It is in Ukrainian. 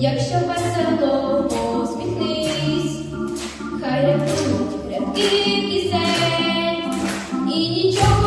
Якщо весело, посміхнись, хай рятують рядки пісень і нічого.